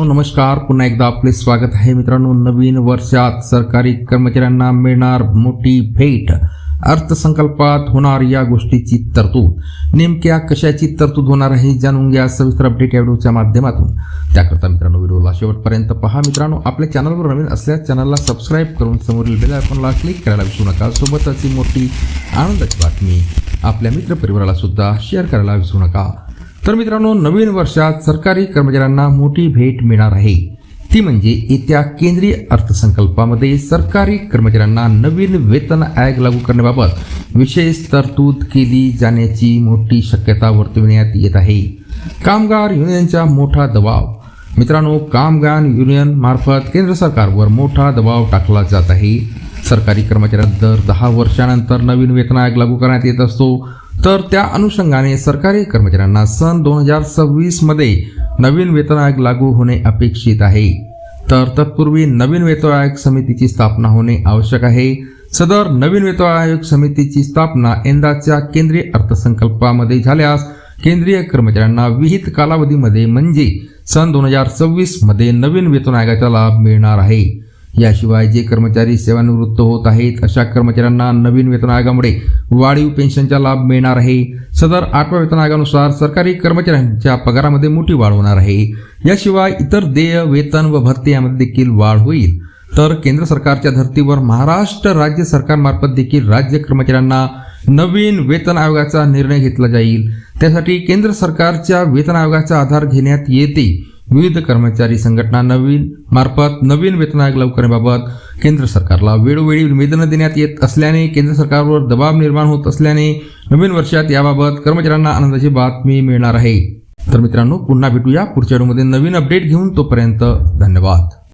हो, नमस्कार. पुन्हा एकदा आपले स्वागत आहे मित्रांनो. नवीन वर्षात सरकारी कर्मचाऱ्यांना मिळणार मोठी भेट. अर्थसंकल्पात होणार या गोष्टीची तरतूद. नेमक्या कशाची तरतूद होणार आहे जाणून घ्या सविस्तर अपडेट या व्हिडिओच्या माध्यमातून. त्याकरता मित्रांनो व्हिडिओला शेवटपर्यंत पहा. मित्रांनो आपल्या चॅनलवर नवीन असल्यास चॅनलला सबस्क्राईब करून समोरील बेल आयकॉनला क्लिक करायला विसरू नका. सोबतच ही मोठी आनंदाची बातमी आपल्या मित्रपरिवाराला सुद्धा शेअर करायला विसरू नका. तर मित्रांनो नवीन वर्षात सरकारी कर्मचाऱ्यांना मोठी भेट मिळणार आहे. ती म्हणजे येत्या केंद्रीय अर्थसंकल्पामध्ये सरकारी कर्मचाऱ्यांना नवीन वेतन आयोग लागू करण्याबाबत विशेष तरतूद केली जाण्याची मोठी शक्यता वर्तविण्यात येत आहे. कामगार युनियनचा मोठा दबाव. मित्रांनो कामगार युनियन मार्फत केंद्र सरकारवर मोठा दबाव टाकला जात आहे. सरकारी कर्मचाऱ्यांना दर दहा वर्षानंतर नवीन वेतन आयोग लागू करण्यात येत असतो. तर त्या अनुषंगाने सरकारी कर्मचाऱ्यांना सन दोन हजार सव्वीसमध्ये नवीन वेतन आयोग लागू होणे अपेक्षित आहे. तर तत्पूर्वी नवीन वेतन आयोग समितीची स्थापना होणे आवश्यक आहे. सदर नवीन वेतन आयोग समितीची स्थापना यंदाच्या केंद्रीय अर्थसंकल्पामध्ये झाल्यास केंद्रीय कर्मचाऱ्यांना विहित कालावधीमध्ये म्हणजे सन दोन हजार सव्वीसमध्ये नवीन वेतन आयोगाचा लाभ मिळणार आहे. याशिवाय जे कर्मचारी सेवानिवृत्त होत आहेत अशा कर्मचाऱ्यांना नवीन वेतन आयोगामुळे वाढीव पेन्शनचा लाभ मिळणार आहे. सदर आठव्या वेतन आयोगानुसार सरकारी कर्मचाऱ्यांच्या पगारामध्ये मोठी वाढ होणार आहे. याशिवाय इतर देय वेतन व भत्ते यामध्ये देखील वाढ होईल. तर केंद्र सरकारच्या धर्तीवर महाराष्ट्र राज्य सरकारमार्फत देखील राज्य कर्मचाऱ्यांना नवीन वेतन आयोगाचा निर्णय घेतला जाईल. त्यासाठी केंद्र सरकारच्या वेतन आयोगाचा आधार घेण्यात येते. विविध कर्मचारी संघटना नवीन मार्फत नवीन वेतन आयोग लागू करण्याबाबत केंद्र सरकारला वेळोवेळी निवेदनं देण्यात येत असल्याने केंद्र सरकारवर दबाव निर्माण होत असल्याने नवीन वर्षात याबाबत कर्मचाऱ्यांना आनंदाची बातमी मिळणार आहे. तर मित्रांनो पुन्हा भेटूया पुढच्या व्हिडिओमध्ये नवीन अपडेट घेऊन तोपर्यंत धन्यवाद.